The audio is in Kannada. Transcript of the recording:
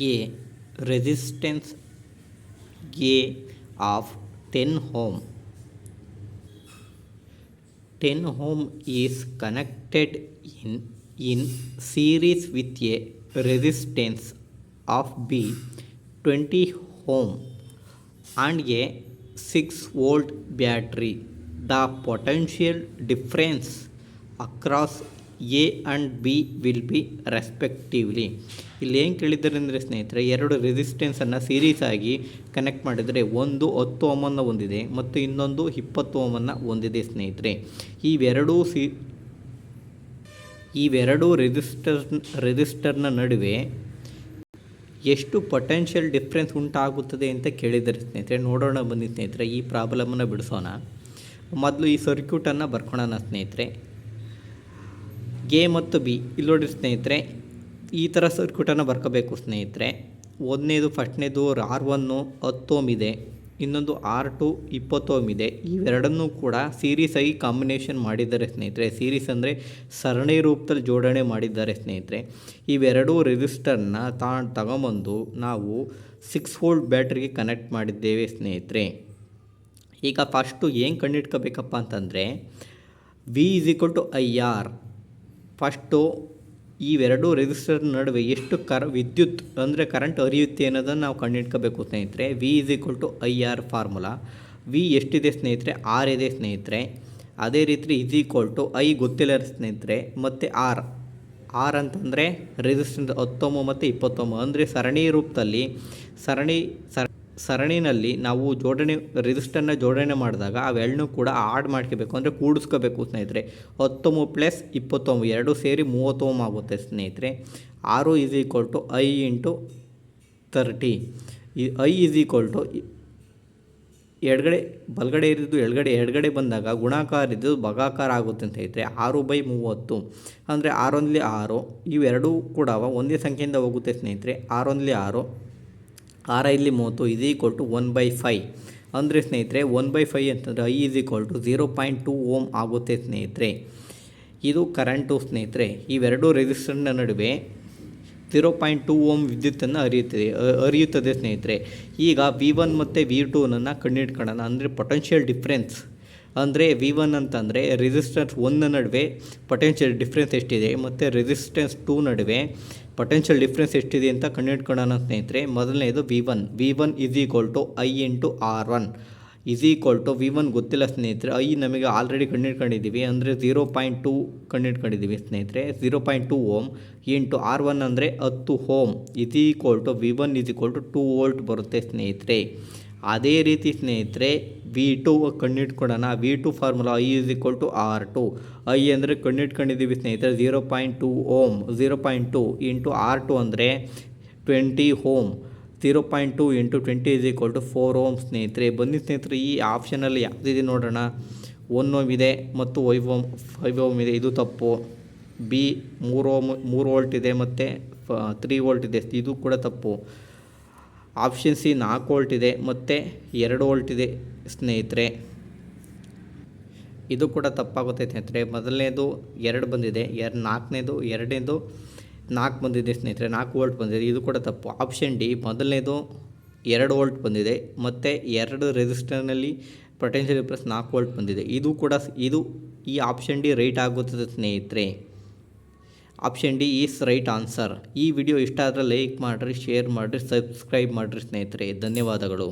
a resistance A of 10 ohm. 10 ohm is connected in series with a resistance of B 20 ohm and a 6-volt battery. The potential difference across A and B will be respectively ಇಲ್ಲಿ ಏನು ಕೇಳಿದ್ದಾರೆ ಅಂದರೆ ಸ್ನೇಹಿತರೆ ಎರಡು ರೆಸಿಸ್ಟೆನ್ಸನ್ನು ಸೀರೀಸ್ ಆಗಿ ಕನೆಕ್ಟ್ ಮಾಡಿದರೆ ಒಂದು ಹತ್ತು ಓಮನ್ನು ಹೊಂದಿದೆ ಮತ್ತು ಇನ್ನೊಂದು ಇಪ್ಪತ್ತು ಓಮನ್ನು ಹೊಂದಿದೆ ಸ್ನೇಹಿತರೆ ಇವೆರಡೂ ಸಿ ಇವೆರಡೂ ರೆಜಿಸ್ಟರ್ ರೆಜಿಸ್ಟರ್ನ ನಡುವೆ ಎಷ್ಟು ಪೊಟೆನ್ಷಿಯಲ್ ಡಿಫ್ರೆನ್ಸ್ ಉಂಟಾಗುತ್ತದೆ ಅಂತ ಕೇಳಿದ್ದಾರೆ ಸ್ನೇಹಿತರೆ ನೋಡೋಣ ಬನ್ನಿ ಸ್ನೇಹಿತರೆ ಈ ಪ್ರಾಬ್ಲಮನ್ನು ಬಿಡಿಸೋಣ ಮೊದಲು ಈ ಸರ್ಕ್ಯೂಟನ್ನು ಬರ್ಕೊಳ್ಳೋಣ ಸ್ನೇಹಿತರೆ ಎ ಮತ್ತು ಬಿ ಇಲ್ಲಿ ನೋಡಿ ಸ್ನೇಹಿತರೆ ಈ ಥರ ಸರ್ಕ್ಯೂಟನ್ನು ಬರ್ಕೋಬೇಕು ಸ್ನೇಹಿತರೆ ಒಂದನೇದು ಫಸ್ಟ್ನೇದು ಆರ್ ಒನ್ನು ಹತ್ತು ಓಮ್ ಇದೆ ಇನ್ನೊಂದು ಆರ್ ಟು ಇಪ್ಪತ್ತು ಓಮ್ ಇದೆ ಇವೆರಡನ್ನೂ ಕೂಡ ಸೀರೀಸ್ ಕಾಂಬಿನೇಷನ್ ಮಾಡಿದ್ದಾರೆ ಸ್ನೇಹಿತರೆ ಸೀರೀಸ್ ಅಂದರೆ ಸರಣಿ ರೂಪದಲ್ಲಿ ಜೋಡಣೆ ಮಾಡಿದ್ದಾರೆ ಸ್ನೇಹಿತರೆ ಇವೆರಡೂ ರಿಜಿಸ್ಟರ್ನ ತಾ ತಗೊಂಬಂದು ನಾವು ಸಿಕ್ಸ್ ವೋಲ್ಟ್ ಬ್ಯಾಟ್ರಿಗೆ ಕನೆಕ್ಟ್ ಮಾಡಿದ್ದೇವೆ ಸ್ನೇಹಿತರೆ ಈಗ ಫಸ್ಟು ಏನು ಕಂಡುಹಿಡ್ಕೋಬೇಕಪ್ಪ ಅಂತಂದರೆ V is equal to I R first ಇವೆರಡು ರೆಜಿಸ್ಟರ್ ನಡುವೆ ಎಷ್ಟು ಕರ್ ವಿದ್ಯುತ್ ಅಂದರೆ ಕರೆಂಟ್ ಹರಿಯುತ್ತೆ ಅನ್ನೋದನ್ನು ನಾವು ಕಂಡುಹಿಡ್ಕೋಬೇಕು ಸ್ನೇಹಿತರೆ V is equal to I R formula V ಎಷ್ಟಿದೆ ಸ್ನೇಹಿತರೆ ಆರ್ ಇದೆ ಸ್ನೇಹಿತರೆ ಅದೇ ರೀತಿ ಇಸ್ ಈಕ್ವಲ್ ಟು ಐ ಗೊತ್ತಿಲ್ಲ ಸ್ನೇಹಿತರೆ ಮತ್ತು ಆರ್ ಆರ್ ಅಂತಂದರೆ ರೆಸಿಸ್ಟೆನ್ಸ್ ಹತ್ತೊಂಬತ್ತು ಮತ್ತು ಇಪ್ಪತ್ತೊಂಬತ್ತು ಅಂದರೆ ಸರಣಿ ರೂಪದಲ್ಲಿ ಸರಣಿ ಸರ ಸರಣಿನಲ್ಲಿ ನಾವು ಜೋಡಣೆ ರಿಜಿಸ್ಟರ್ನ ಜೋಡಣೆ ಮಾಡಿದಾಗ ಅವೆಲ್ಲನೂ ಕೂಡ ಆಡ್ ಮಾಡ್ಕೋಬೇಕು ಅಂದರೆ ಕೂಡಿಸ್ಕೋಬೇಕು ಸ್ನೇಹಿತರೆ ಹತ್ತೊಂಬತ್ತು ಪ್ಲಸ್ ಇಪ್ಪತ್ತೊಂಬತ್ತು ಎರಡು ಸೇರಿ ಮೂವತ್ತೊಂಬ ಆಗುತ್ತೆ ಸ್ನೇಹಿತರೆ ಆರು is equal to I into thirty ಈ ಐ ಈಸ್ ಈಕ್ವಲ್ ಟು ಎಡಗಡೆ ಬಲಗಡೆ ಇರಿದ್ದು ಎಡಗಡೆ ಎಡಗಡೆ ಬಂದಾಗ ಗುಣಾಕಾರ ಇದ್ದು ಭಗಾಕಾರ ಆಗುತ್ತೆ ಅಂತ ಹೇಳಿದರೆ ಆರು ಬೈ ಮೂವತ್ತು ಅಂದರೆ ಆರೊಂದಲಿ ಆರು ಇವೆರಡೂ ಕೂಡ ಒಂದೇ ಸಂಖ್ಯೆಯಿಂದ ಹೋಗುತ್ತೆ ಸ್ನೇಹಿತರೆ ಆರೊಂದಲಿ ಆರು ಆರ ಇಲ್ಲಿ ಮೂವತ್ತು ಇದು equal to one by five ಅಂದರೆ ಸ್ನೇಹಿತರೆ ಒನ್ ಬೈ ಫೈ ಅಂತಂದರೆ I is equal to zero point two ohm ಆಗುತ್ತೆ ಸ್ನೇಹಿತರೆ ಇದು ಕರೆಂಟು ಸ್ನೇಹಿತರೆ ಇವೆರಡೂ ರೆಜಿಸ್ಟರ್ನ ನಡುವೆ ಝೀರೋ ಪಾಯಿಂಟ್ ಟು ಓಮ್ ವಿದ್ಯುತ್ತನ್ನು ಹರಿಯುತ್ತದೆ ಅರಿಯುತ್ತದೆ ಸ್ನೇಹಿತರೆ ಈಗ ವಿ ಒನ್ ಮತ್ತು ವಿ ಟೂನನ್ನು ಕಂಡುಹಿಡ್ಕೊಳ್ಳೋಣ ಅಂದರೆ ಪೊಟೆನ್ಷಿಯಲ್ ಡಿಫ್ರೆನ್ಸ್ ಅಂದರೆ ವಿ ಒನ್ ಅಂತಂದರೆ ರೆಸಿಸ್ಟೆನ್ಸ್ ಒನ್ನ ನಡುವೆ ಪೊಟೆನ್ಷಿಯಲ್ ಡಿಫ್ರೆನ್ಸ್ ಎಷ್ಟಿದೆ ಮತ್ತು ರೆಸಿಸ್ಟೆನ್ಸ್ ಟೂ ನಡುವೆ ಪೊಟೆನ್ಷಿಯಲ್ ಡಿಫ್ರೆನ್ಸ್ ಎಷ್ಟಿದೆ ಅಂತ ಕಂಡುಹಿಡ್ಕೊಳ್ಳೋಣ ಸ್ನೇಹಿತರೆ ಮೊದಲನೇದು V one V one is equal to I into R one is equal to V one ಗೊತ್ತಿಲ್ಲ ಸ್ನೇಹಿತರೆ ಐ ನಮಗೆ ಆಲ್ರೆಡಿ ಕಂಡುಹಿಡ್ಕೊಂಡಿದ್ದೀವಿ ಅಂದರೆ ಝೀರೋ ಪಾಯಿಂಟ್ ಟೂ ಕಂಡುಹಿಡ್ಕೊಂಡಿದ್ದೀವಿ ಸ್ನೇಹಿತರೆ zero point two ohm into R one ಅಂದರೆ ಹತ್ತು ohm is equal to V one is equal to two volt ಬರುತ್ತೆ ಸ್ನೇಹಿತರೆ ಅದೇ ರೀತಿ ಸ್ನೇಹಿತರೆ V two ಕಣ್ಣಿಟ್ಕೊಡೋಣ V two formula I is equal to R two I ಅಂದರೆ ಕಣ್ಣಿಟ್ಕೊಂಡಿದ್ದೀವಿ ಸ್ನೇಹಿತರೆ zero point two ohm zero point two into R two ಅಂದರೆ twenty ohm zero point two into twenty is equal to four ohm ಸ್ನೇಹಿತರೆ ಬನ್ನಿ ಸ್ನೇಹಿತರೆ ಈ ಆಪ್ಷನಲ್ಲಿ ಯಾವುದಿದೆ ನೋಡೋಣ ಒನ್ ಓಮ್ ಇದೆ ಮತ್ತು ಫೈವ್ ಓಮ್ ಫೈವ್ ಓಮ್ ಇದೆ ಇದು ತಪ್ಪು ಬಿ ಮೂರು ಓಮ್ ಮೂರು ವೋಲ್ಟ್ ಇದೆ ಮತ್ತು ತ್ರೀ ವೋಲ್ಟ್ ಇದೆ ಇದು ಕೂಡ ತಪ್ಪು ಆಪ್ಷನ್ ಸಿ ನಾಲ್ಕು ವೋಲ್ಟ್ ಇದೆ ಮತ್ತು ಎರಡು ವೋಲ್ಟ್ ಇದೆ ಸ್ನೇಹಿತರೆ ಇದು ಕೂಡ ತಪ್ಪಾಗುತ್ತೆ ಸ್ನೇಹಿತರೆ ಮೊದಲನೇದು ಎರಡು ಬಂದಿದೆ ಎರಡು ನಾಲ್ಕನೇದು ಎರಡನೇದು ನಾಲ್ಕು ಬಂದಿದೆ ಸ್ನೇಹಿತರೆ ನಾಲ್ಕು ವೋಲ್ಟ್ ಬಂದಿದೆ ಇದು ಕೂಡ ತಪ್ಪು ಆಪ್ಷನ್ ಡಿ ಮೊದಲನೇದು ಎರಡು ವೋಲ್ಟ್ ಬಂದಿದೆ ಮತ್ತು ಎರಡು ರೆಜಿಸ್ಟರ್ನಲ್ಲಿ ಪೊಟೆನ್ಷಿಯಲ್ ಪ್ಲಸ್ ನಾಲ್ಕು ವೋಲ್ಟ್ ಬಂದಿದೆ ಇದು ಕೂಡ ಇದು ಈ ಆಪ್ಷನ್ ಡಿ ರೈಟ್ ಆಗುತ್ತದೆ ಸ್ನೇಹಿತರೆ option D is right answer ಈ ವಿಡಿಯೋ ಇಷ್ಟ ಆದರೆ ಲೈಕ್ ಮಾಡಿರಿ ಶೇರ್ ಮಾಡಿರಿ ಸಬ್ಸ್ಕ್ರೈಬ್ ಮಾಡಿರಿ ಸ್ನೇಹಿತರೆ ಧನ್ಯವಾದಗಳು